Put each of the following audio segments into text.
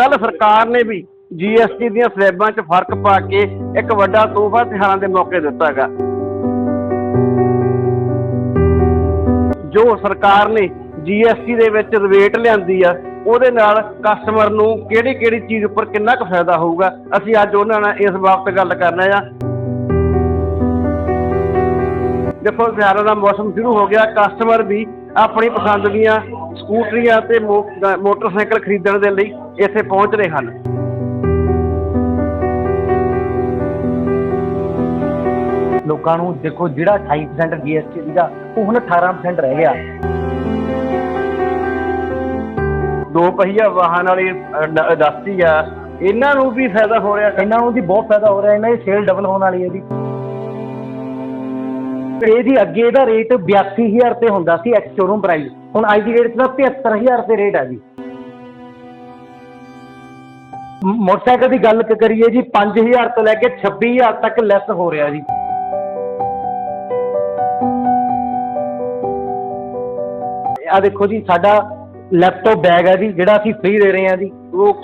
ਕੱਲ ਸਰਕਾਰ ਨੇ ਵੀ ਜੀਐਸਟੀ ਦੀਆਂ ਸਲੈਬਾਂ 'ਚ ਫ਼ਰਕ ਪਾ ਕੇ ਇੱਕ ਵੱਡਾ ਤੋਹਫਾ ਤਿਉਹਾਰਾਂ ਦੇ ਮੌਕੇ ਦਿੱਤਾ ਜੋ ਸਰਕਾਰ ਨੇ ਜੀਐਸਟੀ ਦੇ ਵਿੱਚ ਰਿਬੇਟ ਲਿਆਂਦੀ ਆ, ਉਹਦੇ ਨਾਲ ਕਸਟਮਰ ਨੂੰ ਕਿਹੜੀ ਕਿਹੜੀ ਚੀਜ਼ ਉੱਪਰ ਕਿੰਨਾ ਕੁ ਫਾਇਦਾ ਹੋਊਗਾ, ਅਸੀਂ ਅੱਜ ਉਹਨਾਂ ਨਾਲ ਇਸ ਬਾਬਤ ਗੱਲ ਕਰਨਾ ਆ। ਦੇਖੋ ਤਿਉਹਾਰਾਂ ਦਾ ਮੌਸਮ ਸ਼ੁਰੂ ਹੋ ਗਿਆ ਕਸਟਮਰ ਵੀ ਆਪਣੀ ਪਸੰਦ ਦੀਆਂ ਸਕੂਟਰੀਆਂ ਤੇ ਮੋਟਰਸਾਈਕਲ ਖਰੀਦਣ ਦੇ ਲਈ ਇੱਥੇ ਪਹੁੰਚ ਰਹੇ ਹਨ। ਲੋਕਾਂ ਨੂੰ ਦੇਖੋ ਜਿਹੜਾ 28% GST ਸੀਗਾ, ਉਹ ਹੁਣ 18% ਰਹਿ ਗਿਆ। ਦੋ ਪਹੀਆ ਵਾਹਨ ਵਾਲੀ ਇੰਡਸਟਰੀ ਆ। ਇਹਨਾਂ ਨੂੰ ਵੀ ਫਾਇਦਾ ਹੋ ਰਿਹਾ। ਇਹਨਾਂ ਨੂੰ ਵੀ ਬਹੁਤ ਫਾਇਦਾ ਹੋ ਰਿਹਾ। ਇਹਨਾਂ ਦੀ ਸੇਲ ਡਬਲ ਹੋਣ ਵਾਲੀ ਹੈ ਜੀ। ਇਹ ਜੀ ਅੱਗੇ ਇਹਦਾ ਰੇਟ 82000 ਤੇ ਹੁੰਦਾ ਸੀ ਐਕਸ ਸ਼ੋਰੂਮ ਪ੍ਰਾਈਸ ਹੁਣ ਅੱਜ ਦੀ ਰੇਟ 'ਚ 75000 ਤੇ ਰੇਟ ਹੈ ਜੀ। ਮੋਟਰਸਾਈਕਲ ਦੀ ਗੱਲ ਕਰੀਏ ਜੀ 5000 ਤੋਂ ਲੈ ਕੇ 26000 ਤੱਕ ਲੈਸ ਹੋ ਰਿਹਾ ਜੀ। ਆ ਦੇਖੋ ਜੀ, ਸਾਡਾ ਲੈਪਟਾਪ ਬੈਗ ਹੈ ਜੀ ਜਿਹੜਾ ਅਸੀਂ ਫ੍ਰੀ ਦੇ ਰਹੇ ਹਾਂ ਜੀ। ਲੋਕ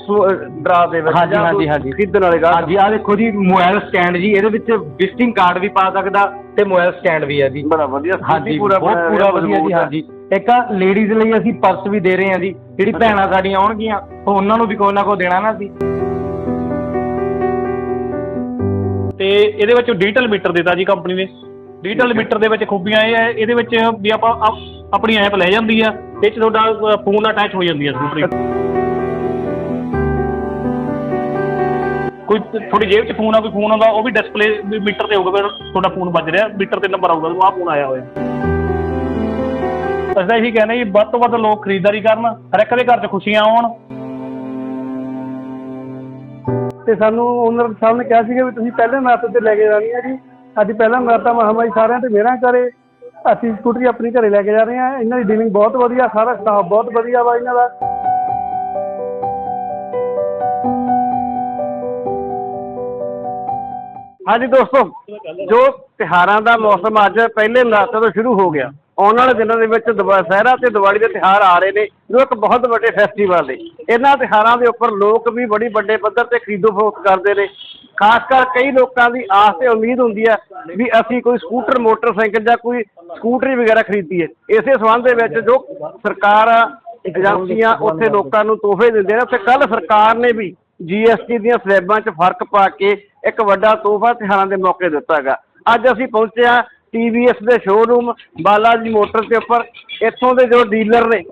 ਡਰਾ ਦੇ ਵਿੱਚ ਹਾਂਜੀ, ਜਾਂ ਹਾਂਜੀ, ਕੋਈ ਹਾਂਜੀ। ਖਰੀਦਣ ਵਾਲੇ ਗਾਹਕ ਹਾਂਜੀ ਆ ਦੇਖੋ ਜੀ ਮੋਬਾਈਲ ਸਟੈਂਡ ਜੀ ਇਹਦੇ ਵਿੱਚ ਵਿਜ਼ਿਟਿੰਗ ਕਾਰਡ ਵੀ ਪਾ ਸਕਦਾ ਤੇ ਮੋਬਾਈਲ ਸਟੈਂਡ ਵੀ ਹੈ ਜੀ। ਬੜਾ ਵਧੀਆ ਹਾਂਜੀ ਪੂਰਾ ਬਹੁਤ ਬਣਾਇਆ ਪੂਰਾ ਹੋਇਆ, ਵਧੀਆ ਜੀ ਮਜ਼ਬੂਤ। ਹਾਂਜੀ। ਇੱਕ ਆ ਲੇਡੀਜ਼ ਲਈ ਅਸੀਂ ਪਰਸ ਵੀ ਦੇ ਰਹੇ ਹਾਂ ਜੀ ਜਿਹੜੀ ਭੈਣਾਂ ਸਾਡੀਆਂ ਆਉਣਗੀਆਂ ਉਹ ਉਹਨਾਂ ਨੂੰ ਵੀ ਕੋਈ ਨਾ ਕੋਈ ਦੇਣਾ ਨਾ ਸੀ ਤੇ ਇਹਦੇ ਵਿੱਚ ਡਿਜੀਟਲ ਮੀਟਰ ਦਿੱਤਾ ਜੀ ਕੰਪਨੀ ਨੇ। ਡਿਜੀਟਲ ਮੀਟਰ ਦੇ ਵਿੱਚ ਖੂਬੀਆਂ ਇਹ ਹੈ ਇਹਦੇ ਵਿੱਚ ਵੀ ਆਪਾਂ ਆਪ- ਆਪਣੀ ਐਪ ਲੈ ਜਾਂਦੀ ਆ ਇਹ 'ਚ ਤੁਹਾਡਾ ਫੋਨ ਅਟੈਚ ਹੋ ਜਾਂਦੀ ਆ ਸਕੂਟਰੀ ਕੋਈ ਤੁਹਾਡੀ ਜੇਬ 'ਚ ਫੋਨ ਆ ਕੋਈ ਫੋਨ ਆਉਂਦਾ ਉਹ ਵੀ ਡਿਸਪਲੇ ਮੀਟਰ ਤੇ ਹੋਊਗਾ ਤੁਹਾਡਾ ਫੋਨ ਵੱਜ ਰਿਹਾ ਮੀਟਰ ਤੇ ਨੰਬਰ ਆਊਗਾ ਆਹ ਫੋਨ ਆਇਆ ਹੋਇਆ। ਅਸੀਂ ਤਾਂ ਇਹੀ ਕਹਿੰਦੇ ਜੀ ਵੱਧ ਤੋਂ ਵੱਧ ਲੋਕ ਖਰੀਦਦਾਰੀ ਕਰਨ ਹਰ ਇੱਕ ਦੇ ਘਰ 'ਚ ਖੁਸ਼ੀਆਂ ਆਉਣ। ਤੇ ਸਾਨੂੰ ਓਨਰ ਸਾਹਿਬ ਨੇ ਕਿਹਾ ਸੀਗਾ ਵੀ ਤੁਸੀਂ ਪਹਿਲੇ ਮੈਥ ਤੇ ਲੈ ਕੇ ਜਾਣੀ ਹੈ ਜੀ। ਅੱਜ ਪਹਿਲਾ ਮੈਥ ਮਹਾਮਾਰੀ ਸਾਰਿਆਂ ਤੇ ਮਿਹਰਾਂ ਕਰੇ। ਅਸੀਂ ਸਕੂਟਰੀ ਆਪਣੀ ਘਰੇ ਲੈ ਕੇ ਜਾ ਰਹੇ ਹਾਂ। ਇਹਨਾਂ ਦੀ ਡੀਲਿੰਗ ਬਹੁਤ ਵਧੀਆ, ਸਾਰਾ ਸਟਾਫ ਬਹੁਤ ਵਧੀਆ ਵਾ ਇਹਨਾਂ ਦਾ। ਹਾਂਜੀ ਦੋਸਤੋ, ਜੋ ਤਿਹਾਰਾਂ ਦਾ ਮੌਸਮ ਅੱਜ ਪਹਿਲੇ ਨਰਾਤੇ ਤੋਂ ਸ਼ੁਰੂ ਹੋ ਗਿਆ। ਆਉਣ ਵਾਲੇ ਦਿਨਾਂ ਦੇ ਵਿੱਚ ਦੁਸਹਿਰਾ ਤੇ ਦੀਵਾਲੀ ਦੇ ਤਿਹਾਰ ਆ ਰਹੇ ਨੇ, ਜੋ ਇੱਕ ਬਹੁਤ ਵੱਡੇ ਫੈਸਟੀਵਲ ਨੇ। ਇਹਨਾਂ ਤਿਹਾਰਾਂ ਦੇ ਉੱਪਰ ਲੋਕ ਵੀ ਬੜੀ ਵੱਡੇ ਪੱਧਰ ਤੇ ਖਰੀਦੋ ਫਰੋਖਤ ਕਰਦੇ ਨੇ। ਖਾਸ ਕਰ ਕਈ ਲੋਕਾਂ ਦੀ ਆਸ ਤੇ ਉਮੀਦ ਹੁੰਦੀ ਹੈ ਵੀ ਅਸੀਂ ਕੋਈ ਸਕੂਟਰ, ਮੋਟਰਸਾਈਕਲ ਜਾਂ ਕੋਈ ਸਕੂਟਰੀ ਵਗੈਰਾ ਖਰੀਦੀਏ। ਇਸੇ ਸੰਬੰਧ ਦੇ ਵਿੱਚ ਜੋ ਸਰਕਾਰ ਏਜੰਸੀਆਂ ਉੱਥੇ ਲੋਕਾਂ ਨੂੰ ਤੋਹਫੇ ਦਿੰਦੇ ਨੇ ਤੇ ਕੱਲ ਸਰਕਾਰ ਨੇ ਵੀ ਜੀਐਸਟੀ ਦੀਆਂ ਸਲੈਬਾਂ 'ਚ ਫ਼ਰਕ ਪਾ ਕੇ ਇੱਕ ਵੱਡਾ ਤੋਹਫਾ ਤਿਉਹਾਰਾਂ ਦੇ ਮੌਕੇ ਦਿੱਤਾ ਹੈਗਾ। ਅੱਜ ਅਸੀਂ ਪਹੁੰਚੇ ਹਾਂ ਟੀਵੀਐਸ ਦੇ ਸ਼ੋਰੂਮ ਬਾਲਾਜੀ ਮੋਟਰ ਦੇ ਉੱਪਰ ਇੱਥੋਂ ਦੇ ਜੋ ਡੀਲਰ ਨੇ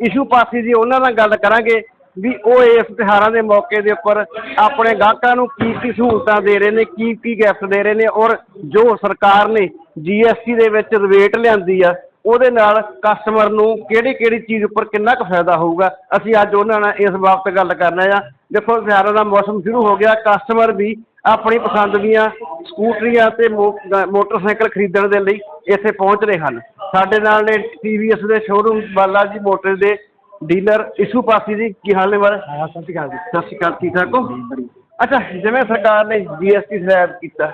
ਇਸ਼ੂ ਪਾਸੀ ਜੀ, ਉਹਨਾਂ ਨਾਲ ਗੱਲ ਕਰਾਂਗੇ ਵੀ ਉਹ ਇਸ ਤਿਉਹਾਰਾਂ ਦੇ ਮੌਕੇ ਦੇ ਉੱਪਰ ਆਪਣੇ ਗਾਹਕਾਂ ਨੂੰ ਕੀ ਕੀ ਸਹੂਲਤਾਂ ਦੇ ਰਹੇ ਨੇ, ਕੀ ਕੀ ਗਿਫਟ ਦੇ ਰਹੇ ਨੇ ਔਰ ਜੋ ਸਰਕਾਰ ਨੇ ਜੀਐਸਟੀ ਦੇ ਵਿੱਚ ਰਿਬੇਟ ਲਿਆਂਦੀ ਆ, ਉਹਦੇ ਨਾਲ ਕਸਟਮਰ ਨੂੰ ਕਿਹੜੀ ਕਿਹੜੀ ਚੀਜ਼ ਉੱਪਰ ਕਿੰਨਾ ਕੁ ਫਾਇਦਾ ਹੋਊਗਾ, ਅਸੀਂ ਅੱਜ ਉਹਨਾਂ ਨਾਲ ਇਸ ਬਾਬਤ ਗੱਲ ਕਰਨਾ ਆ। ਦੇਖੋ, ਤਿਉਹਾਰਾਂ ਦਾ ਮੌਸਮ ਸ਼ੁਰੂ ਹੋ ਗਿਆ ਕਸਟਮਰ ਵੀ ਆਪਣੀ ਪਸੰਦ ਦੀਆਂ ਸਕੂਟਰੀਆਂ ਤੇ ਮੋ- ਮੋਟਰਸਾਈਕਲ ਖਰੀਦਣ ਦੇ ਲਈ ਇੱਥੇ ਪਹੁੰਚ ਰਹੇ ਹਨ। ਸਾਡੇ ਨਾਲ ਨੇ ਟੀਵੀਐਸ ਦੇ ਸ਼ੋਰੂਮ ਬਾਲਾ ਜੀ ਮੋਟਰ ਦੇ ਡੀਲਰ ਇਸ਼ੂ ਪਾਸੀ ਜੀ। ਕੀ ਹਾਲ ਨੇ ਮਾਰੇ ਹਾਂ ਸਤਿ ਸ਼੍ਰੀ ਅਕਾਲ ਜੀ। ਸਤਿ ਸ਼੍ਰੀ ਅਕਾਲ ਠੀਕ ਠਾਕ ਹੋ? ਅੱਛਾ ਜਿਵੇਂ ਸਰਕਾਰ ਨੇ ਜੀਐਸਟੀ ਸਲੈਬ ਕੀਤਾ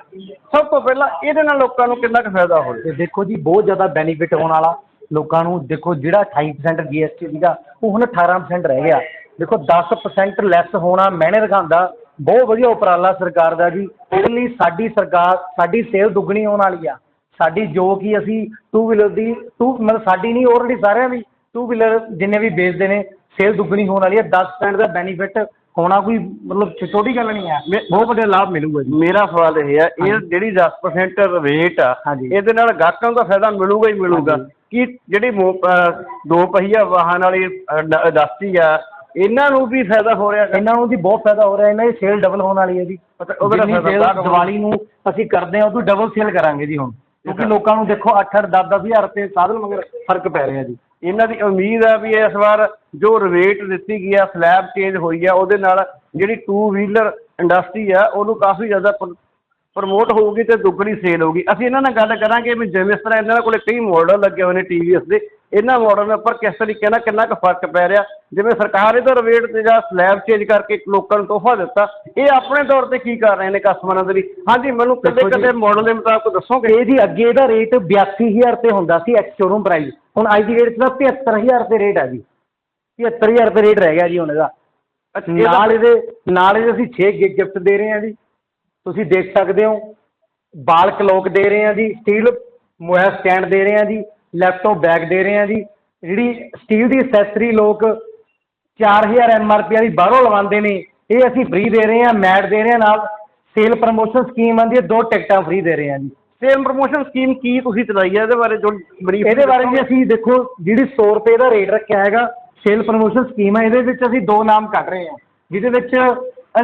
ਸਭ ਤੋਂ ਪਹਿਲਾਂ ਇਹਦੇ ਨਾਲ ਲੋਕਾਂ ਨੂੰ ਕਿੰਨਾ ਕੁ ਫਾਇਦਾ ਹੋ ਰਿਹਾ ਤੇ ਦੇਖੋ ਜੀ ਬਹੁਤ ਜ਼ਿਆਦਾ ਬੈਨੀਫਿਟ ਹੋਣ ਵਾਲਾ ਲੋਕਾਂ ਨੂੰ ਦੇਖੋ ਜਿਹੜਾ 28% GST ਸੀਗਾ ਉਹ ਹੁਣ 18% ਰਹਿ ਗਿਆ। ਦੇਖੋ 10% ਲੈਸ ਹੋਣਾ ਮਹਿਣੇ ਰਖਾਉਂਦਾ ਬਹੁਤ ਵਧੀਆ ਉਪਰਾਲਾ ਸਰਕਾਰ ਦਾ ਜੀ। ਇਹਦੇ ਲਈ ਸਾਡੀ ਸਰਕਾਰ ਸਾਡੀ ਸੇਲ ਦੁੱਗਣੀ ਹੋਣ ਵਾਲੀ ਆ। ਸਾਡੀ ਜੋ ਕਿ ਅਸੀਂ ਟੂ ਵੀਲਰ ਦੀ ਟੂ ਮਤਲਬ ਸਾਡੀ ਨਹੀਂ ਆਲਰੇਡੀ ਸਾਰਿਆਂ ਦੀ ਟੂ ਵੀਲਰ ਜਿੰਨੇ ਵੀ ਵੇਚਦੇ ਨੇ ਸੇਲ ਦੁੱਗਣੀ ਹੋਣ ਵਾਲੀ ਹੈ 10% ਦਾ ਬੈਨੀਫਿਟ ਹੋਣਾ ਕੋਈ ਮਤਲਬ ਛੋਟੀ ਗੱਲ ਨਹੀਂ ਹੈ ਬਹੁਤ ਵੱਡਾ ਲਾਭ ਮਿਲੂਗਾ ਜੀ। ਮੇਰਾ ਸਵਾਲ ਇਹ ਹੈ ਇਹ ਜਿਹੜੀ 10% ਰੇਟ ਆ ਹਾਂਜੀ। ਇਹਦੇ ਨਾਲ ਗਾਹਕਾਂ ਨੂੰ ਤਾਂ ਫਾਇਦਾ ਮਿਲੂਗਾ ਹੀ ਮਿਲੂਗਾ। ਕਿ ਜਿਹੜੀ ਮੋ- ਅ, ਦੋ ਪਹੀਆ ਵਾਹਨ ਵਾਲੀ ਇੰਡਸਟਰੀ ਆ ਇਹਨਾਂ ਨੂੰ ਵੀ ਫਾਇਦਾ ਹੋ ਰਿਹਾ ਇਹਨਾਂ ਨੂੰ ਜੀ ਬਹੁਤ ਫਾਇਦਾ ਹੋ ਰਿਹਾ ਇਹਨਾਂ ਦੀ ਸੇਲ ਡਬਲ ਹੋਣ ਵਾਲੀ ਹੈ ਜੀ। ਅੱਛਾ, ਉਹਦਾ ਜਿੰਨੀ ਫਾਇਦਾ sale ਬਾਅਦ ਹੋਣਾ। ਦੀਵਾਲੀ ਨੂੰ ਅਸੀਂ ਕਰਦੇ ਹਾਂ ਉਹ ਤੋਂ ਡਬਲ ਸੇਲ ਕਰਾਂਗੇ ਜੀ ਹੁਣ। ਕਿਉਂਕਿ ਲੋਕਾਂ ਨੂੰ ਦੇਖੋ 8-8 10-10 ਹਜ਼ਾਰ ਰੁਪਏ ਸਾਧਨ ਮਗਰ ਫ਼ਰਕ ਪੈ ਰਿਹਾ ਜੀ। ਇਹਨਾਂ ਦੀ ਉਮੀਦ ਆ ਵੀ ਇਸ ਵਾਰ ਜੋ ਰਿਬੇਟ ਦਿੱਤੀ ਗਈ ਆ ਸਲੈਬ ਚੇਂਜ ਹੋਈ ਆ ਉਹਦੇ ਨਾਲ ਜਿਹੜੀ ਟੂ ਵੀਲਰ ਇੰਡਸਟਰੀ ਆ ਉਹਨੂੰ ਕਾਫੀ ਜ਼ਿਆਦਾ ਪ੍ਰਮੋਟ ਹੋਊਗੀ ਤੇ ਦੁੱਗਣੀ ਸੇਲ ਹੋਊਗੀ। ਅਸੀਂ ਇਹਨਾਂ ਨਾਲ ਗੱਲ ਕਰਾਂਗੇ ਵੀ ਜਿਵੇਂ ਇਸ ਤਰ੍ਹਾਂ ਇਹਨਾਂ ਕੋਲੇ ਕਈ ਮਾਡਲ ਲੱਗੇ ਹੋਏ ਨੇ ਟੀਵੀਐਸ ਦੇ। ਇਹਨਾਂ ਮਾਡਲ ਦੇ ਉੱਪਰ ਕਿਸ ਤਰੀਕੇ ਨਾਲ ਕਿੰਨਾ ਕੁ ਫ਼ਰਕ ਪੈ ਰਿਹਾ? ਜਿਵੇਂ ਸਰਕਾਰ ਇਹਦਾ ਰਿਬੇਟ ਤੇ ਜਾਂ ਸਲੈਬ ਚੇਂਜ ਕਰਕੇ ਲੋਕਾਂ ਨੂੰ ਤੋਹਫਾ ਦਿੱਤਾ ਇਹ ਆਪਣੇ ਤੌਰ ਤੇ ਕੀ ਕਰ ਰਹੇ ਨੇ ਕਸਟਮਰਾਂ ਦੇ ਲਈ ਹਾਂਜੀ ਮੈਨੂੰ ਕਦੇ ਕਦੇ ਮਾਡਲ ਦੇ ਮੁਤਾਬਕ ਦੱਸੋਗੇ? ਇਹ ਜੀ ਅੱਗੇ ਇਹਦਾ ਰੇਟ 82000 ਤੇ ਹੁੰਦਾ ਸੀ ਐਕਸ ਸ਼ੋਰੂਮ ਪ੍ਰਾਈਸ ਹੁਣ ਅੱਜ ਦੀ ਰੇਟ 'ਚ ਤਾਂ 75000 ਤੇ ਰੇਟ ਹੈ ਜੀ। 75000 ਤੇ ਰੇਟ ਰਹਿ ਗਿਆ ਜੀ ਹੁਣ ਇਹਦਾ। ਨਾਲ ਇਹਦੇ ਨਾਲ ਇਹਦੇ ਅਸੀਂ 6 ਗਿਫਟ ਦੇ ਰਹੇ ਹਾਂ ਜੀ। ਤੁਸੀਂ ਦੇਖ ਸਕਦੇ ਹੋ। ਬਾਲ ਕਲੋਕ ਦੇ ਰਹੇ ਹਾਂ ਜੀ। ਸਟੀਲ ਮੋਬਾਈਲ ਸਟੈਂਡ ਦੇ ਰਹੇ ਹਾਂ ਜੀ। ਲੈਪਟਾਪ ਬੈਗ ਦੇ ਰਹੇ ਹਾਂ ਜੀ। ਜਿਹੜੀ ਸਟੀਲ ਦੀ ਐਕਸੈਸਰੀ ਲੋਕ 4000 ਐਮਆਰਪੀ ਵਾਲੀ ਬਾਹਰੋਂ ਲਵਾਉਂਦੇ ਨੇ ਇਹ ਅਸੀਂ ਫ੍ਰੀ ਦੇ ਰਹੇ ਹਾਂ ਮੈਟ ਦੇ ਰਹੇ ਹਾਂ ਨਾਲ। ਸੇਲ ਪ੍ਰਮੋਸ਼ਨ ਸਕੀਮ ਆਂਦੀ ਹੈ ਦੋ ਟਿਕਟਾਂ ਫ੍ਰੀ ਦੇ ਰਹੇ ਹਾਂ ਜੀ। ਸੇਲ ਪ੍ਰੋਮੋਸ਼ਨ ਸਕੀਮ ਕੀ ਤੁਸੀਂ ਚਲਾਈ ਹੈ ਇਹਦੇ ਬਾਰੇ ਜੋ ਬਰੀਫ ਇਹਦੇ ਬਾਰੇ ਜੀ ਅਸੀਂ ਦੇਖੋ ਜਿਹੜੀ 100 ਰੁਪਏ ਦਾ ਰੇਟ ਰੱਖਿਆ ਹੈਗਾ ਸੇਲ ਪ੍ਰਮੋਸ਼ਨ ਸਕੀਮ ਹੈ ਇਹਦੇ ਵਿੱਚ ਅਸੀਂ ਦੋ ਨਾਮ ਕੱਢ ਰਹੇ ਹਾਂ। ਜਿਹਦੇ ਵਿੱਚ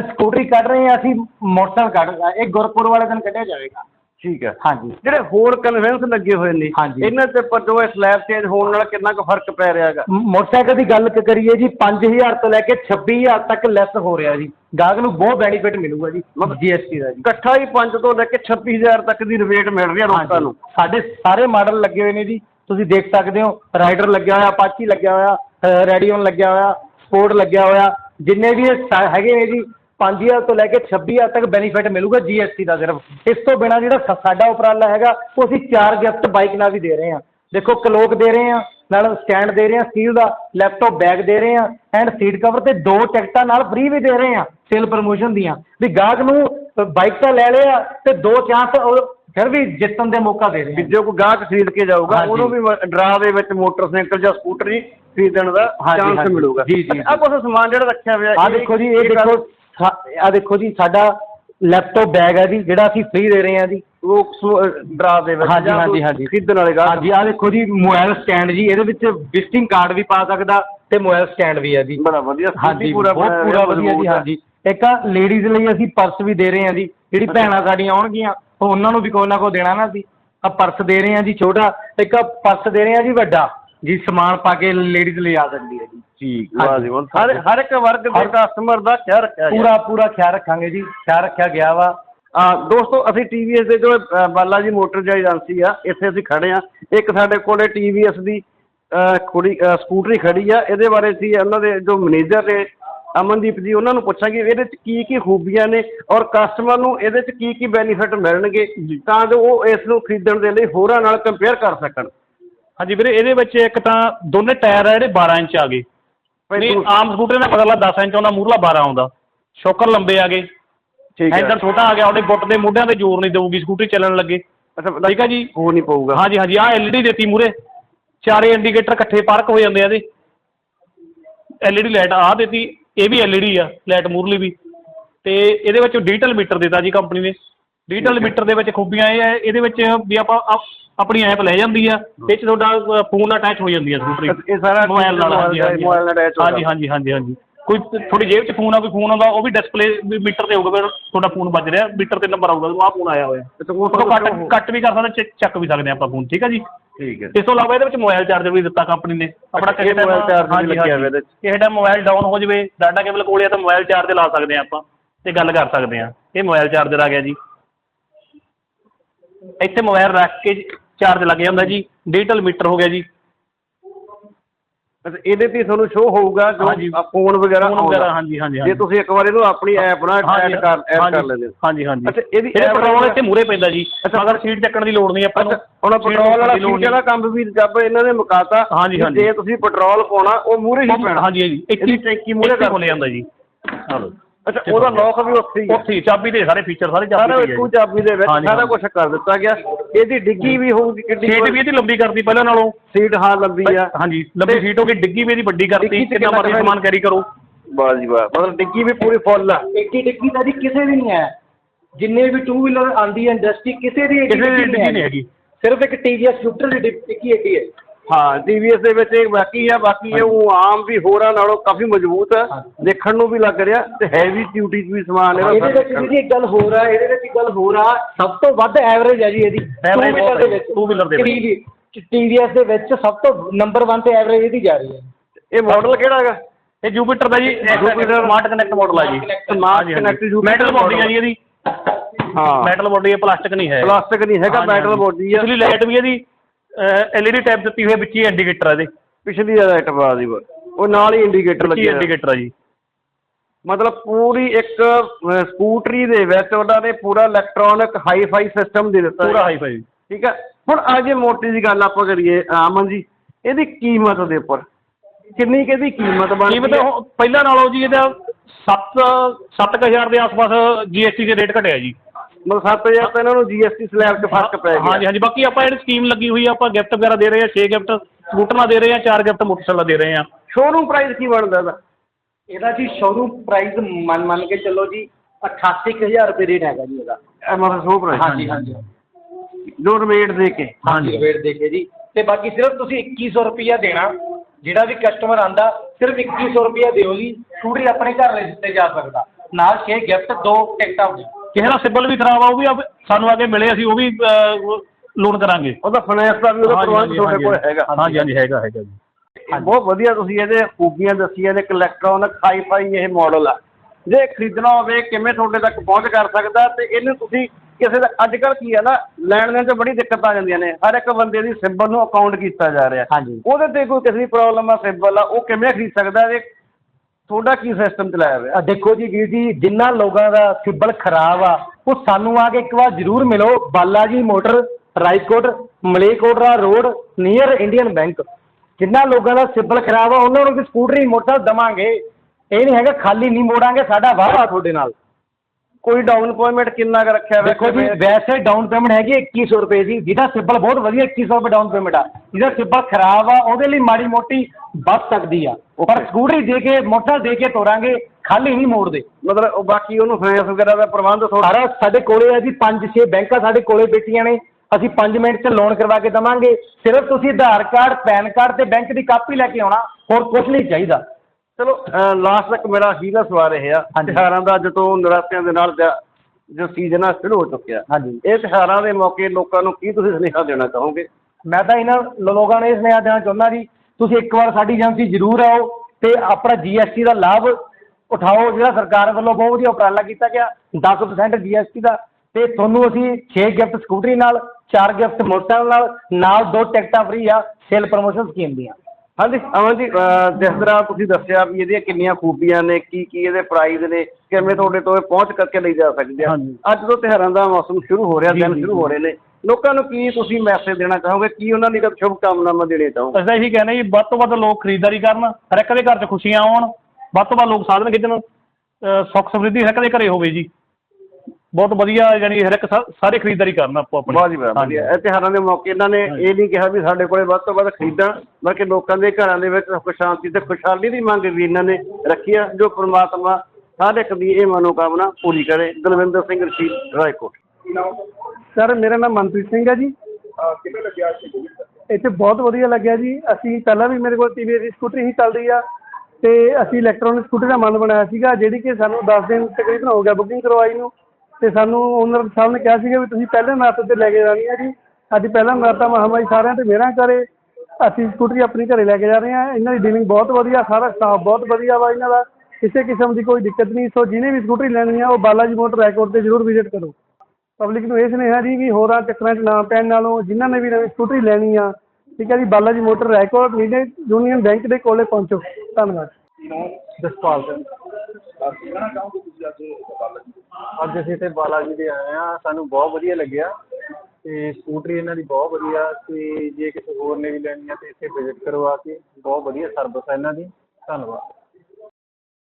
ਸਕੂਟਰੀ ਕੱਢ ਰਹੇ ਹਾਂ ਅਸੀਂ ਮੋਟਰਸਾਈਕਲ ਕੱਢ ਰਹੇ ਹਾਂ। ਇਹ ਗੁਰਪੁਰ ਵਾਲੇ ਦਿਨ ਕੱਢਿਆ ਜਾਵੇਗਾ। ਠੀਕ ਹੈ। ਹਾਂਜੀ। ਜਿਹੜੇ ਹੋਰ ਕਨਵੈਂਸ ਲੱਗੇ ਹੋਏ ਨੇ ਹਾਂਜੀ। ਇਹਨਾਂ ਤੇ ਜੋ ਸਲੈਬ ਚੇਂਜ ਹੋਣ ਨਾਲ ਕਿੰਨਾ ਕੁ ਫ਼ਰਕ ਪੈ ਰਿਹਾ ਹੈਗਾ? ਮ- ਮੋਟਰਸਾਈਕਲ ਦੀ ਗੱਲ ਕ- ਕਰੀਏ ਜੀ 5000 ਤੋਂ ਲੈ ਕੇ 26000 ਤੱਕ ਲੈਸ ਹੋ ਰਿਹਾ ਜੀ। ਗਾਹਕ ਨੂੰ ਬਹੁਤ ਬੈਨੀਫਿਟ ਮਿਲੂਗਾ ਜੀ ਜੀਐਸਟੀ ਦਾ ਜੀ। ਇਕੱਠਾ ਹੀ 5 ਤੋਂ ਲੈ ਕੇ 26000 ਤੱਕ ਦੀ ਰਿਬੇਟ ਮਿਲ ਰਹੀ ਹੈ ਲੋਕਾਂ ਨੂੰ। ਸਾਡੇ ਸਾਰੇ ਮਾਡਲ ਲੱਗੇ ਹੋਏ ਨੇ ਜੀ। ਤੁਸੀਂ ਦੇਖ ਸਕਦੇ ਹੋ ਰਾਈਡਰ ਲੱਗਿਆ ਹੋਇਆ ਅਪਾਚੀ ਲੱਗਿਆ ਹੋਇਆ ਰੈਡੀਓਨ ਲੱਗਿਆ ਹੋਇਆ ਸਪੋਰਟ ਲੱਗਿਆ ਹੋਇਆ ਜਿੰਨੇ ਵੀ ਇਹ ਸਾ- ਹੈਗੇ ਨੇ ਜੀ 5000 ਤੋਂ ਲੈ ਕੇ 26000 ਤੱਕ ਬੈਨੀਫਿਟ ਮਿਲੂਗਾ ਜੀਐਸਟੀ ਦਾ ਸਿਰਫ। ਇਸ ਤੋਂ ਬਿਨਾ ਜਿਹੜਾ ਸਾ- ਸਾਡਾ ਉਪਰਾਲਾ ਹੈਗਾ ਉਹ ਅਸੀਂ ਚਾਰ ਗਿਫਟ ਬਾਈਕ ਨਾਲ ਵੀ ਦੇ ਰਹੇ ਹਾਂ। ਦੇਖੋ ਕਲੋਕ ਦੇ ਰਹੇ ਹਾਂ ਨਾਲ ਸਟੈਂਡ ਦੇ ਰਹੇ ਹਾਂ ਸਟੀਲ ਦਾ ਲੈਪਟਾਪ ਬੈਗ ਦੇ ਰਹੇ ਹਾਂ ਐਂਡ ਸੀਟ ਕਵਰ ਤੇ ਦੋ ਟਿਕਟਾਂ ਨਾਲ ਫ੍ਰੀ ਵੀ ਦੇ ਰਹੇ ਹਾਂ ਸੇਲ ਪ੍ਰਮੋਸ਼ਨ ਦੀਆਂ। ਵੀ ਗਾਹਕ ਨੂੰ ਬਾਈਕ ਤਾਂ ਲੈ ਲਿਆ ਤੇ ਦੋ ਚਾਂਸ ਫਿਰ ਵੀ ਜਿੱਤਣ ਦੇ ਮੌਕਾ ਦੇ ਰਹੇ ਹਾਂ। ਜੋ ਕੋਈ ਗਾਹਕ ਖਰੀਦ ਕੇ ਜਾਊਗਾ ਹਾਂਜੀ। ਉਹਨੂੰ ਵੀ ਡਰਾ ਦੇ ਵਿੱਚ ਮੋਟਰਸਾਈਕਲ ਜਾਂ ਸਕੂਟਰੀ ਖਰੀਦਣ ਦਾ ਹਾਂਜੀ, ਚਾਂਸ ਹਾਂਜੀ। ਮਿਲੂਗਾ। ਜੀ, ਜੀ, ਆ ਕੁਛ ਸਮਾਨ ਜਿਹੜਾ ਰੱਖਿਆ ਹੋਇਆ ਆ ਦੇਖੋ ਜੀ ਇਹ ਦੇਖੋ ਆ ਦੇਖੋ ਜੀ ਸਾਡਾ ਲੈਪਟਾਪ ਬੈਗ ਹੈ ਜੀ ਜਿਹੜਾ ਅਸੀਂ ਫ੍ਰੀ ਦੇ ਰਹੇ ਹਾਂ ਜੀ। ਉਹ ਡਰਾ ਦੇ ਵਿੱਚ ਹਾਂਜੀ, ਜਾਂ ਹਾਂਜੀ, ਹਾਂਜੀ। ਖਰੀਦਣ ਵਾਲੇ ਗਾਹਕ ਹਾਂਜੀ ਆ ਦੇਖੋ ਜੀ ਮੋਬਾਈਲ ਸਟੈਂਡ ਜੀ ਇਹਦੇ ਵਿੱਚ ਵਿਜ਼ਿਟਿੰਗ ਕਾਰਡ ਵੀ ਪਾ ਸਕਦਾ ਤੇ ਮੋਬਾਈਲ ਸਟੈਂਡ ਵੀ ਹੈ ਜੀ। ਬੜਾ ਵਧੀਆ ਹਾਂਜੀ ਪੂਰਾ ਬਹੁਤ ਬਣਾਇਆ ਪੂਰਾ ਹੋਇਆ, ਵਧੀਆ ਜੀ ਮਜ਼ਬੂਤ ਹੈ। ਹਾਂਜੀ। ਇੱਕ ਲੇਡੀਜ਼ ਲਈ ਅਸੀਂ ਪਰਸ ਵੀ ਦੇ ਰਹੇ ਹਾਂ ਜੀ ਜਿਹੜੀ ਭੈਣਾਂ ਸਾਡੀਆਂ ਆਉਣਗੀਆਂ ਉਹ ਉਹਨਾਂ ਨੂੰ ਵੀ ਕੋਈ ਨਾ ਕੋਈ ਦੇਣਾ ਨਾ ਸੀ ਆ ਪਰਸ ਦੇ ਰਹੇ ਹਾਂ ਜੀ ਛੋਟਾ ਇੱਕ ਆ ਪਰਸ ਦੇ ਰਹੇ ਹਾਂ ਜੀ ਵੱਡਾ ਜੀ ਸਮਾਨ ਪਾ ਕੇ ਲੇਡੀਜ਼ ਲਈ ਆ ਸਕਦੀ ਹੈ ਜੀ। ਠੀਕ ਹਾਂਜੀ। ਵਾਹ ਜੀ ਵਾਹ। ਹਰ ਹਰ ਇੱਕ ਵਰਗ ਦੇ ਹਰ- ਕਸਟਮਰ ਦਾ ਖਿਆਲ ਰੱਖਿਆ ਗਿਆ। ਪੂਰਾ ਪੂਰਾ ਖਿਆਲ ਰੱਖਾਂਗੇ ਜੀ ਖਿਆਲ ਰੱਖਿਆ ਗਿਆ ਵਾ। ਆ ਦੋਸਤੋ ਅਸੀਂ TVS ਦੇ ਜੋ ਬਾਲਾ ਜੀ ਮੋਟਰ ਜਾਂ ਏਜੰਸੀ ਆ ਇੱਥੇ ਅਸੀਂ ਖੜੇ ਆ। ਇੱਕ ਸਾਡੇ ਕੋਲੇ TVS ਦੀ ਖੁੜੀ ਸਕੂਟਰੀ ਖੜੀ ਆ। ਇਹਦੇ ਬਾਰੇ ਅਸੀਂ ਉਹਨਾਂ ਦੇ ਜੋ ਮੈਨੇਜਰ ਨੇ ਅਮਨਦੀਪ ਜੀ ਉਹਨਾਂ ਨੂੰ ਪੁੱਛਾਂਗੇ ਇਹਦੇ ਚ ਕੀ ਕੀ ਖੂਬੀਆਂ ਨੇ ਔਰ ਕਸਟਮਰ ਨੂੰ ਇਹਦੇ ਚ ਕੀ ਕੀ ਬੈਨੀਫਿਟ ਮਿਲਣਗੇ ਤਾਂ ਜੋ ਉਹ ਇਸ ਨੂੰ ਖਰੀਦਣ ਦੇ ਲਈ ਹੋਰਾਂ ਨਾਲ ਕੰਪੇਅਰ ਕਰ ਸਕਣ। ਹਾਂਜੀ ਵੀਰੇ ਇਹਦੇ ਵਿੱਚ ਇੱਕ ਤਾਂ ਦੋਨੇ ਟਾਇਰ ਆ ਜਿਹੜੇ 12 ਇੰਚ ਆ ਗਏ। ਨਹੀਂ ਆਮ ਸਕੂਟਰ ਦਾ ਬਦਲਾ 10 ਇੰਚ ਆਉਂਦਾ ਮੂਹਰਲਾ 12 ਆਉਂਦਾ। ਸ਼ੋਕਰ ਲੰਬੇ ਆ ਗਏ। ਠੀਕ ਹੈ ਹੈਂਡਲ ਛੋਟਾ ਆ ਗਿਆ ਉਹਦੇ ਗੁੱਟ ਦੇ ਮੋਢਿਆਂ ਤੇ ਜ਼ੋਰ ਨਹੀਂ ਦੇਊਗੀ ਸਕੂਟਰੀ ਚੱਲਣ ਲੱਗੇ। ਅੱਛਾ ਠੀਕ ਆ ਜੀ? ਹੋ ਨਹੀਂ ਪਊਗਾ। ਹਾਂਜੀ ਹਾਂਜੀ ਆਹ ਐਲਈਡੀ ਦਿੱਤੀ ਮੂਰੇ ਚਾਰੇ ਇੰਡੀਕੇਟਰ ਇਕੱਠੇ ਪਾਰਕ ਹੋ ਜਾਂਦੇ ਆ ਇਹਦੇ। ਐਲਈਡੀ ਲਾਈਟ ਆ ਦਿੱਤੀ ਇਹ ਵੀ ਐਲਈਡੀ ਆ ਲਾਈਟ ਮੂਰਲੀ ਵੀ। ਤੇ ਇਹਦੇ ਵਿੱਚ ਡਿਜੀਟਲ ਮੀਟਰ ਦਿੱਤਾ ਜੀ ਕੰਪਨੀ ਨੇ। ਡਿਜੀਟਲ ਮੀਟਰ ਦੇ ਵਿੱਚ ਖੂਬੀਆਂ ਇਹ ਹੈ ਇਹਦੇ ਵਿੱਚ ਵੀ ਆਪਾਂ ਆਪ- ਆਪਣੀ ਐਪ ਲੈ ਜਾਂਦੀ ਆ ਇਹ 'ਚ ਤੁਹਾਡਾ ਫੋਨ ਅਟੈਚ ਹੋ ਜਾਂਦੀ ਆ ਸਕੂਟਰੀ ਇਹ ਸਾਰਾ ਮੋਬਾਈਲ ਨਾਲ ਹਾਂਜੀ ਹਾਂਜੀ। ਮੋਬਾਈਲ ਨਾਲ attach ਹੋ ਹਾਂਜੀ ਹਾਂਜੀ ਹਾਂਜੀ ਹਾਂਜੀ। ਕੋਈ ਤੁਹਾਡੀ ਜੇਬ 'ਚ ਫੋਨ ਆ ਕੋਈ ਫੋਨ ਆਉਂਦਾ ਉਹ ਵੀ ਡਿਸਪਲੇ ਵੀ ਮੀਟਰ ਤੇ ਹੋਊਗਾ ਫਿਰ ਤੁਹਾਡਾ ਫੋਨ ਵੱਜ ਰਿਹਾ ਮੀਟਰ ਤੇ ਨੰਬਰ ਆਊਗਾ ਆਹ ਫੋਨ ਆਇਆ ਹੋਇਆ। ਤੇ ਉਹ ਉਹ ਕੱਟ ਕੱਟ ਵੀ ਕਰ ਸਕਦੇ ਚੈੱਕ- ਚੱਕ ਵੀ ਸਕਦੇ ਆਪਾਂ ਫੋਨ ਠੀਕ ਆ ਜੀ? ਠੀਕ ਹੈ। ਇਸ ਤੋਂ ਇਲਾਵਾ ਇਹਦੇ ਵਿੱਚ ਮੋਬਾਈਲ ਚਾਰਜਰ ਵੀ ਦਿੱਤਾ ਕੰਪਨੀ ਨੇ। ਆਪਣਾ ਅੱਛਾ, ਇਹ mobile charger ਵੀ ਲੱਗਿਆ ਹੋਇਆ ਇਹਦੇ 'ਚ। ਕਿਸੇ ਟਾਈਮ ਮੋਬਾਈਲ ਡਾਊਨ ਹੋ ਜਾਵੇ ਡਾਟਾ ਕੇਬਲ ਕੋਲੇ ਆ ਤਾਂ ਮੋਬਾਈਲ ਚਾਰਜ ਲਾ ਸਕਦੇ ਆ ਆਪਾਂ ਤੇ ਗੱਲ ਕਰ ਸਕਦੇ ਆ। ਇਹ ਮੋਬਾਈਲ ਚਾਰਜਰ ਆ ਗਿਆ ਜੀ। ਇੱਥੇ ਮੋਬਾਈਲ ਰੱਖ ਕੇ ਚਾਰਜ ਲੱਗ ਜਾਂਦਾ ਜੀ ਡਿਜੀਟਲ ਮੀਟਰ ਹੋ ਗਿਆ ਜੀ। ਅੱਛਾ ਇਹਦੇ ਤੇ ਤੁਹਾਨੂੰ ਸ਼ੋ ਹੋਊਗਾ ਹਾਂਜੀ। ਜੋ ਫੋਨ ਵਗੈਰਾ ਫੋਨ ਵਗੈਰਾ ਆਉਂਦਾ। ਹਾਂਜੀ ਹਾਂਜੀ ਜੇ ਹਾਂਜੀ। ਤੁਸੀਂ ਇੱਕ ਵਾਰ ਇਹਨੂੰ ਆਪਣੀ ਐਪ ਨਾਲ ਐਡ ਕਰ ਐਡ ਕਰ ਲੈਂਦੇ ਹੋ। ਹਾਂਜੀ ਹਾਂਜੀ। ਅੱਛਾ, ਇਹਦੀ ਇਹਦੇ average ਪੈਟਰੋਲ ਇੱਥੇ ਮੂਰੇ ਪੈਂਦਾ ਜੀ। ਅਗਰ ਸੀਟ ਚੱਕਣ ਦੀ ਲੋੜ ਨਹੀਂ ਆਪਾਂ ਨੂੰ। ਅੱਛਾ ਹੁਣ ਸੀਟ ਪੈਟਰੋਲ ਵਾਲਾ ਚੱਕਣ ਦੀ ਲੋੜ ਸੀਟ ਵਾਲਾ ਕੰਮ ਵੀ ਜੱਬ ਇਹਨਾਂ ਨੇ ਮੁਕਾਤਾ ਹਾਂਜੀ, ਵੀ ਹਾਂਜੀ। ਜੇ ਤੁਸੀਂ ਪੈਟਰੋਲ ਪਾਉਣਾ ਉਹ ਮੂਰੇ ਹੀ ਪੈਣਾ। ਹਾਂਜੀ ਹਾਂਜੀ। ਇਹਦੀ ਟੈਂਕੀ ਮੂਹਰੇ ਇੱਥੇ ਕਰ- ਜਾਂਦਾ ਜੀ। ਚਲੋ ਅੱਛਾ ਉਹਦਾ ਲੌਕ ਵੀ ਉੱਥੇ ਹੀ ਹੈ। ਉੱਥੇ ਹੀ ਚਾਬੀ ਦੇ ਸਾਰੇ ਫੀਚਰ ਸਾਰੇ ਸਾਰਾ ਚਾਬੀ ਦੇ ਇੱਕੋ ਚਾਬੀ ਦੇ ਵਿੱਚ ਹਾਂਜੀ, ਸਾਰਾ ਹਾਂਜੀ। ਕੁਝ ਕਰ ਦਿੱਤਾ ਗਿਆ। ਇਹਦੀ ਡਿੱਗੀ ਵੀ ਹੋਊਗੀ ਕਿੰਨੀ ਸੀਟ ਵੀ ਇਹਦੀ ਲੰਬੀ ਕਰਤੀ ਪਹਿਲਾਂ ਨਾਲੋਂ। ਸੀਟ ਹਾਂ ਲੰਬੀ ਆ। ਹਾਂਜੀ ਲੰਬੀ ਸੀਟ ਹੋ ਗਈ ਡਿੱਗੀ ਵੀ ਇਹਦੀ ਵੱਡੀ ਡਿੱਗੀ ਕਰਤੀ ਚ ਕਿੰਨਾ ਕਿੰਨਾ ਮਰਜ਼ੀ ਸਮਾਨ ਕੈਰੀ ਕਰੋ। ਵਾਹ ਜੀ ਵਾਹ ਮਤਲਬ ਡਿੱਗੀ ਵੀ ਪੂਰੀ ਫੁੱਲ ਆ। ਏਟੀ ਡਿੱਗੀ ਤਾਂ ਜੀ ਕਿਸੇ ਦੀ ਨਹੀਂ ਹੈ। ਜਿੰਨੇ ਵੀ ਟੂ ਵੀਲਰ ਆਂਦੀ ਹੈ ਇੰਡਸਟਰੀ ਕਿਸੇ ਦੀ ਏਟੀ ਕਿਸੇ ਦੀ ਡਿੱਗੀ ਨਹੀਂ ਹੈਗੀ। ਸਿਰਫ ਇੱਕ ਟੀਵੀਐਸ ਸਕੂਟਰ ਦੀ ਡਿੱਗੀ ਏਟੀ ਹੈ। ਹਾਂ TVS ਦੇ ਵਿੱਚ ਇਹ ਬਾਕੀ ਆ ਬਾਕੀ ਇਹ ਉਹ ਆਮ ਵੀ ਹੋਰਾਂ ਨਾਲੋਂ ਕਾਫੀ ਮਜ਼ਬੂਤ ਆ। ਦੇਖਣ ਨੂੰ ਵੀ ਲੱਗ ਰਿਹਾ ਤੇ ਹੈਵੀ ਡਿਊਟੀ ਵੀ ਸਮਾਨ ਇਹਦਾ ਇਹਦੇ ਵਿੱਚ ਜਿਹੜੀ ਇੱਕ ਗੱਲ ਹੋਰ ਆ ਇਹਦੇ ਵਿੱਚ ਇੱਕ ਗੱਲ ਹੋਰ ਆ ਸਭ ਤੋਂ ਵੱਧ ਐਵਰੇਜ ਹੈ ਜੀ ਇਹਦੀ। Average ਬਹੁਤ ਦੇ ਹੈ, ਵਿੱਚ। two-wheeler ਦੇ ਵਿੱਚ। TVS ਦੇ ਵਿੱਚ ਸਭ ਤੋਂ ਨੰਬਰ 1 ਤੇ ਐਵਰੇਜ ਇਹਦੀ ਜਾ ਰਹੀ ਹੈ। ਇਹ ਮਾਡਲ ਕਿਹੜਾ ਹੈਗਾ? ਇਹ ਜੂਪੀਟਰ ਦਾ ਜੀ Jupiter ਸਮਾਰਟ ਕਨੈਕਟ ਮਾਡਲ ਆ ਜੀ। Smart Connect Jupiter metal body ਆ। ਜੀ ਇਹਦੀ। ਹਾਂ। ਮੈਟਲ ਬੋਡੀ ਹੈ ਪਲਾਸਟਿਕ ਨਹੀਂ ਹੈ। ਪਲਾਸਟਿਕ ਨਹੀਂ ਹੈਗਾ ਹਾਂਜੀ, ਮੈਟਲ ਹਾਂਜੀ। ਬੋਡੀ ਆ। ਪਿਛਲੀ ਲਾਈਟ ਵੀ ਇਹਦੀ ਐਲਈਡੀ ਟੈਪ ਦਿੱਤੀ ਹੋਈ ਹੈ ਵਿੱਚ ਹੀ ਇੰਡੀਕੇਟਰ ਇਹਦੇ ਪਿਛਲੀ ਲਾਈਟ ਬਾਦ ਦੀ ਉਹ ਨਾਲ ਹੀ ਇੰਡੀਕੇਟਰ ਵਿੱਚ ਹੀ ਲੱਗਿਆ ਹੋਇਆ। ਇੰਡੀਕੇਟਰ ਆ ਜੀ ਮਤਲਬ ਪੂਰੀ ਇੱਕ ਅਹ, ਸਕੂਟਰੀ ਦੇ ਵਿੱਚ ਉਹਨਾਂ ਨੇ ਪੂਰਾ ਇਲੈਕਟ੍ਰੋਨਿਕ ਹਾਈ-ਫਾਈ ਸਿਸਟਮ ਦੇ ਦਿੱਤਾ ਪੂਰਾ ਹੈ। ਹਾਈ ਫਾਈ ਠੀਕ ਹੈ ਹੁਣ ਆ ਜੇ ਮੋਟੀ ਦੀ ਗੱਲ ਆਪਾਂ ਕਰੀਏ ਅਮਨ ਜੀ ਇਹਦੀ ਕੀਮਤ ਦੇ ਉੱਪਰ ਕਿੰਨੀ ਕੁ ਇਹਦੀ ਕੀਮਤ ਬਣਦੀ ਕੀਮਤ ਹੈ? ਉਹ ਪਹਿਲਾਂ ਨਾਲੋਂ ਜੀ ਇਹਦਾ 7 7000 ਦੇ ਆਸ-ਪਾਸ GST ਦੇ ਰੇਟ ਘਟਿਆ ਜੀ ਮਤਲਬ 7000 ਤਾਂ ਇਹਨਾਂ ਨੂੰ GST ਸਲੈਬ 'ਚ ਫ਼ਰਕ ਪੈ ਗਿਆ। ਹਾਂਜੀ ਹਾਂਜੀ ਬਾਕੀ ਆਪਾਂ ਜਿਹੜੀ ਸਕੀਮ ਲੱਗੀ ਹੋਈ ਆ ਆਪਾਂ ਗਿਫਟ ਵਗੈਰਾ ਦੇ ਰਹੇ ਆ 6 ਗਿਫਟ ਸਕੂਟਰਾਂ ਦੇ ਰਹੇ ਆ 4 ਗਿਫਟ ਮੋਟਰਸਾਈਕਲ ਦੇ ਰਹੇ ਆ। ਸ਼ੋਰੂਮ ਪ੍ਰਾਈਸ ਕੀ ਬਣਦਾ ਇਹਦਾ? ਇਹਦਾ ਜੀ ਸ਼ੋਰੂਮ ਪ੍ਰਾਈਸ ਮੰਨ ਮੰਨ ਕੇ ਚੱਲੋ ਜੀ 88000 ਰੁਪਏ ਰੇਟ ਹੈਗਾ ਜੀ ਇਹਦਾ। ਇਹ ਮਤਲਬ ਸ਼ੋ ਪ੍ਰਾਈਸ ਹਾਂਜੀ ਹਾਂਜੀ। ਜੋ ਰੇਟ ਦੇ ਕੇ ਹਾਂਜੀ ਵੇਟ ਦੇ ਕੇ ਜੀ। ਤੇ ਬਾਕੀ ਸਿਰਫ ਤੁਸੀਂ 2100 ਰੁਪਿਆ ਦੇਣਾ ਜਿਹੜਾ ਵੀ ਕਸਟਮਰ ਆਂਦਾ ਸਿਰਫ 2100 ਰੁਪਿਆ ਦਿਓ ਜੀ। ਸਕੂਟਰੀ ਆਪਣੇ ਘਰ ਲੈ ਦਿੱਤੇ ਜਾ ਸਕਦਾ। ਨਾਲ 6 ਗਿਫਟ ਦੋ ਟਿਕਟਾਂ ਕਿਸੇ ਦਾ ਸਿਬਲ ਵੀ ਖਰਾਬ ਆ ਉਹ ਵੀ ਆਪ- ਸਾਨੂੰ ਆ ਕੇ ਮਿਲੇ ਅਸੀਂ ਉਹ ਵੀ ਲੋਨ ਕਰਾਂਗੇ। ਉਹਦਾ ਫਾਈਨੈਂਸ ਦਾ ਵੀ ਉਹਦਾ ਪ੍ਰਬੰਧ ਤੁਹਾਡੇ ਕੋਲ ਹੈਗਾ। ਹਾਂਜੀ ਹਾਂਜੀ ਹੈਗਾ ਹੈਗਾ ਜੀ। ਇਹ ਬਹੁਤ ਵਧੀਆ ਤੁਸੀਂ ਇਹਦੇ ਖੂਬੀਆਂ ਦੱਸੀਆਂ ਨੇ ਇਲੈਕਟ੍ਰੋਨਿਕ ਹਾਈ-ਫਾਈ ਇਹ ਮਾਡਲ ਆ। ਜੇ ਖਰੀਦਣਾ ਹੋਵੇ ਕਿਵੇਂ ਤੁਹਾਡੇ ਤੱਕ ਪਹੁੰਚ ਕਰ ਸਕਦਾ ਤੇ ਇਹਨੂੰ ਤੁਸੀਂ ਕਿਸੇ ਦਾ ਅੱਜ ਕੱਲ੍ਹ ਕੀ ਆ ਨਾ ਲੈਣ ਦੇਣ 'ਚ ਬੜੀ ਦਿੱਕਤ ਆ ਜਾਂਦੀਆਂ ਨੇ। ਹਰ ਇੱਕ ਬੰਦੇ ਦੀ ਸਿੰਬਲ ਨੂੰ ਅਕਾਊਂਟ ਕੀਤਾ ਜਾ ਰਿਹਾ। ਹਾਂਜੀ। ਉਹਦੇ ਤੇ ਕੋਈ ਕਿਸੇ ਦੀ ਪ੍ਰੋਬਲਮ ਆ ਸਿੰਬਲ ਆ ਉਹ ਕਿਵੇਂ ਖਰੀਦ ਸਕਦਾ ਇਹ ਤੁਹਾਡਾ ਕੀ ਸਿਸਟਮ ਚਲਾਇਆ ਹੋਇਆ? ਦੇਖੋ ਜੀ ਵੀਰ ਜੀ ਜਿਨ੍ਹਾਂ ਲੋਕਾਂ ਦਾ ਸਿਬਲ ਖਰਾਬ ਆ, ਉਹ ਸਾਨੂੰ ਆ ਕੇ ਇੱਕ ਵਾਰ ਜ਼ਰੂਰ ਮਿਲੋ। Balaji motor, Raikot Malerkotla road, near Indian bank. ਜਿਨ੍ਹਾਂ ਲੋਕਾਂ ਦਾ ਸਿਬਲ ਖਰਾਬ ਆ, ਉਹਨਾਂ ਨੂੰ ਵੀ ਸਕੂਟਰੀ ਮੋਟਰ ਦਵਾਂਗੇ। ਇਹ ਨਹੀਂ ਹੈਗਾ, ਖਾਲੀ ਨਹੀਂ ਮੋੜਾਂਗੇ, ਸਾਡਾ ਵਾਅਦਾ ਤੁਹਾਡੇ ਨਾਲ। ਕੋਈ ਡਾਊਨ ਪੇਮੈਂਟ ਕਿੰਨਾ ਕੁ ਰੱਖਿਆ ਹੋਇਆ ਦੇਖੋ ਜੀ ਕਿਵੇਂ? ਵੈਸੇ ਡਾਊਨ ਪੇਮੈਂਟ ਹੈਗੀ 2100 ਰੁਪਏ ਦੀ। ਜਿਹਦਾ ਸਿਬਲ ਬਹੁਤ ਵਧੀਆ 2100 ਰੁਪਏ ਡਾਊਨ ਪੇਮੈਂਟ ਆ। ਜਿਹਦਾ ਸਿਬਲ ਖਰਾਬ ਆ ਉਹਦੇ ਲਈ ਮਾੜੀ ਮੋਟੀ ਵੱਧ ਸਕਦੀ ਆ। ਪਰ ਸਕੂਟਰੀ ਦੇ ਕੇ ਮੋਟਰ ਦੇ ਕੇ ਤੋਰਾਂਗੇ ਖਾਲੀ ਨਹੀਂ ਮੋੜਦੇ। ਮਤਲਬ ਉਹ ਬਾਕੀ ਉਹਨੂੰ ਫਾਈਨੈਂਸ ਵਗੈਰਾ ਦਾ ਪ੍ਰਬੰਧ ਤੁਹਾਡਾ ਸਾਰਾ ਸਾਡੇ ਕੋਲੇ ਆ ਜੀ 5-6 ਬੈਂਕਾਂ ਸਾਡੇ ਕੋਲੇ ਬੈਠੀਆਂ ਨੇ। ਅਸੀਂ 5 ਮਿੰਟ 'ਚ ਲੋਨ ਕਰਵਾ ਕੇ ਦਵਾਂਗੇ। ਸਿਰਫ ਤੁਸੀਂ ਆਧਾਰ ਕਾਰਡ ਪੈਨ ਕਾਰਡ ਤੇ ਬੈਂਕ ਦੀ ਕਾਪੀ ਲੈ ਕੇ ਆਉਣਾ। ਹੋਰ ਕੁਝ ਨਹੀਂ ਚਾਹੀਦਾ। ਚਲੋ ਲਾਸਟ ਤੱਕ ਮੇਰਾ ਅਖੀਰਲਾ ਸਵਾਲ ਇਹ ਆ ਹਾਂਜੀ। ਤਿਉਹਾਰਾਂ ਦਾ ਜਦੋਂ ਨਰਾਤਿਆਂ ਦੇ ਨਾਲ ਜਾ- ਸੀਜ਼ਨ ਆ ਸ਼ੁਰੂ ਹੋ ਚੁੱਕਿਆ। ਹਾਂਜੀ। ਇਹ ਤਿਉਹਾਰਾਂ ਦੇ ਮੌਕੇ ਲੋਕਾਂ ਨੂੰ ਕੀ ਤੁਸੀਂ ਸੁਨੇਹਾ ਦੇਣਾ ਚਾਹੋਗੇ? ਮੈਂ ਤਾਂ ਇਹਨਾਂ ਲੋਕਾਂ ਨੂੰ ਇਹ ਸੁਨੇਹਾ ਦੇਣਾ ਚਾਹੁੰਦਾ ਜੀ ਤੁਸੀਂ ਇੱਕ ਵਾਰ ਸਾਡੀ ਏਜੰਸੀ ਜ਼ਰੂਰ ਆਓ ਤੇ ਆਪਣਾ ਜੀਐਸਟੀ ਦਾ ਲਾਭ ਉਠਾਓ ਜਿਹੜਾ ਸਰਕਾਰ ਵੱਲੋਂ ਬਹੁਤ ਵਧੀਆ ਉਪਰਾਲਾ ਕੀਤਾ ਗਿਆ 10% ਜੀਐਸਟੀ ਦਾ। ਤੇ ਤੁਹਾਨੂੰ ਅਸੀਂ 6 ਗਿਫਟ ਸਕੂਟਰੀ ਨਾਲ 4 ਗਿਫਟ ਮੋਟਰਸਾਈਕਲ ਨਾਲ ਨਾਲ ਦੋ ਟਿਕਟਾਂ ਫ੍ਰੀ ਆ ਸੇਲ ਪ੍ਰੋਮੋਸ਼ਨ ਸਕੀਮ ਦੀਆਂ। ਹਾਂਜੀ ਅਮਨ ਜੀ ਜਿਸ ਤਰ੍ਹਾਂ ਤੁਸੀਂ ਦੱਸਿਆ ਵੀ ਇਹਦੀਆਂ ਕਿੰਨੀਆਂ ਖੂਬੀਆਂ ਨੇ ਕੀ ਕੀ ਇਹਦੇ ਪ੍ਰਾਈਜ਼ ਨੇ ਕਿਵੇਂ ਤੁਹਾਡੇ ਤੋਂ ਇਹ ਪਹੁੰਚ ਕਰਕੇ ਲਈ ਜਾ ਸਕਦੇ ਆ। ਅੱਜ ਤੋਂ ਤਿਉਹਾਰਾਂ ਦਾ ਮੌਸਮ ਸ਼ੁਰੂ ਹੋ ਰਿਹਾ ਦਿਨ ਸ਼ੁਰੂ ਹੋ ਰਹੇ ਨੇ। ਲੋਕਾਂ ਨੂੰ ਕੀ ਤੁਸੀਂ ਮੈਸੇਜ ਦੇਣਾ ਚਾਹੋਗੇ? ਕੀ ਉਹਨਾਂ ਲਈ ਸ਼ੁਭ ਕਾਮਨਾਵਾਂ ਦੇਣੀਆਂ ਚਾਹੋਗੇ? ਅਸੀਂ ਇਹੀ ਕਹਿੰਦੇ ਜੀ ਵੱਧ ਤੋਂ ਵੱਧ ਲੋਕ ਖਰੀਦਦਾਰੀ ਕਰਨ ਹਰ ਇੱਕ ਦੇ ਘਰ 'ਚ ਖੁਸ਼ੀਆਂ ਆਉਣ ਵੱਧ ਤੋਂ ਵੱਧ ਲੋਕ ਸਾਧਨ ਖਿੱਚਣ ਸੁੱਖ ਸਮਰਿੱਧੀ ਹਰ ਇੱਕ ਦੇ ਘਰੇ ਹੋਵੇ ਜੀ। ਬਹੁਤ ਵਧੀਆ ਯਾਨੀ ਹਰ ਇੱਕ ਸਾ- ਸਾਰੇ ਖਰੀਦਦਾਰੀ ਕਰਨ ਆਪੋ ਆਪਣੀ। ਬਹੁਤ ਹੀ ਵਧੀਆ ਹਾਂਜੀ। ਇਹ ਤਿਉਹਾਰਾਂ ਦੇ ਮੌਕੇ ਇਹਨਾਂ ਨੇ ਇਹ ਨਹੀਂ ਕਿਹਾ ਵੀ ਸਾਡੇ ਕੋਲੇ ਵੱਧ ਤੋਂ ਵੱਧ ਖਰੀਦਣ ਬਲਕਿ ਲੋਕਾਂ ਦੇ ਘਰਾਂ ਦੇ ਵਿੱਚ ਸੁੱਖ ਸ਼ਾਂਤੀ ਤੇ ਖੁਸ਼ਹਾਲੀ ਦੀ ਮੰਗ ਵੀ ਇਹਨਾਂ ਨੇ ਰੱਖੀ ਆ ਜੋ ਪ੍ਰਮਾਤਮਾ ਹਰ ਇੱਕ ਦੀ ਇਹ ਮਨੋਕਾਮਨਾ ਪੂਰੀ ਕਰੇ। ਦਲਵਿੰਦਰ ਸਿੰਘ ਰਸ਼ੀਦ ਰਾਏਕੋਟ। ਸਰ ਮੇਰਾ ਨਾਮ ਮਨਪ੍ਰੀਤ ਸਿੰਘ ਹੈ ਜੀ। ਕਿਵੇਂ ਲੱਗਿਆ ਇੱਥੇ ਬਹੁਤ ਵਧੀਆ ਲੱਗਿਆ ਜੀ। ਅਸੀਂ ਪਹਿਲਾਂ ਵੀ ਮੇਰੇ ਕੋਲ ਟੀਵੀ ਦੀ ਸਕੂਟਰੀ ਹੀ ਚੱਲਦੀ ਆ ਤੇ ਅਸੀਂ ਇਲੈਕਟ੍ਰੋਨਿਕ ਸਕੂਟਰੀ ਦਾ ਮਨ ਬਣਾਇਆ ਸੀਗਾ ਜਿਹੜੀ ਕਿ ਸਾਨੂੰ 10 ਦਿਨ ਤਕਰੀਬਨ ਹੋ ਗਿਆ ਬੁਕਿੰਗ ਕਰਵਾਈ ਨੂੰ। ਤੇ ਸਾਨੂੰ ਓਨਰ ਸਾਹਿਬ ਨੇ ਕਿਹਾ ਸੀਗਾ ਵੀ ਤੁਸੀਂ ਪਹਿਲੇ ਨਰਾਤੇ ਤੇ ਲੈ ਕੇ ਜਾਣੀ ਆ ਜੀ। ਅੱਜ ਪਹਿਲਾ ਨਰਾਤਾ ਮਹਾਮਾਰੀ ਸਾਰਿਆਂ ਤੇ ਮਿਹਰਾਂ ਕਰੇ। ਅਸੀਂ ਸਕੂਟਰੀ ਆਪਣੀ ਘਰੇ ਲੈ ਕੇ ਜਾ ਰਹੇ ਹਾਂ। ਇਹਨਾਂ ਦੀ ਡੀਲਿੰਗ ਬਹੁਤ ਵਧੀਆ, ਸਾਰਾ ਸਟਾਫ ਬਹੁਤ ਵਧੀਆ ਵਾ ਇਹਨਾਂ ਦਾ। ਕਿਸੇ ਕਿਸਮ ਦੀ ਕੋਈ ਦਿੱਕਤ ਨਹੀਂ। ਸੋ ਜਿਹਨੇ ਵੀ ਸਕੂਟਰੀ ਲੈਣੀ ਆ, ਉਹ ਬਾਲਾਜੀ ਮੋਟਰ ਰੈਕੋਰਡ ਤੇ ਜ਼ਰੂਰ ਵਿਜ਼ਿਟ ਕਰੋ। ਪਬਲਿਕ ਨੂੰ ਇਹ ਸੁਨੇਹਾ ਜੀ ਵੀ ਹੋਰਾਂ ਚੱਕਰਾਂ 'ਚ ਨਾ ਪੈਣ ਨਾਲੋਂ ਜਿਨ੍ਹਾਂ ਨੇ ਵੀ ਨਵੀਂ ਸਕੂਟਰੀ ਲੈਣੀ ਆ, ਠੀਕ ਹੈ ਜੀ, ਬਾਲਾਜੀ ਮੋਟਰ ਰਾਏਕੋਟ ਨੀਡੇ ਯੂਨੀਅਨ ਬੈਂਕ ਦੇ ਕੋਲੇ ਪਹੁੰਚੋ। ਧੰਨਵਾਦ। ਜਸਪਾਲ ਸਿੰਘ। ਅੱਜ ਅਸੀਂ ਇੱਥੇ ਬਾਲਾਜੀ ਦੇ ਆਏ ਹਾਂ। ਸਾਨੂੰ ਬਹੁਤ ਵਧੀਆ ਲੱਗਿਆ ਅਤੇ ਸਕੂਟਰੀ ਇਹਨਾਂ ਦੀ ਬਹੁਤ ਵਧੀਆ ਅਤੇ ਜੇ ਕਿਸੇ ਹੋਰ ਨੇ ਵੀ ਲੈਣੀ ਆ ਤਾਂ ਇੱਥੇ ਵਿਜ਼ਿਟ ਕਰਵਾ ਕੇ, ਬਹੁਤ ਵਧੀਆ ਸਰਵਿਸ ਆ ਇਹਨਾਂ ਦੀ। ਧੰਨਵਾਦ।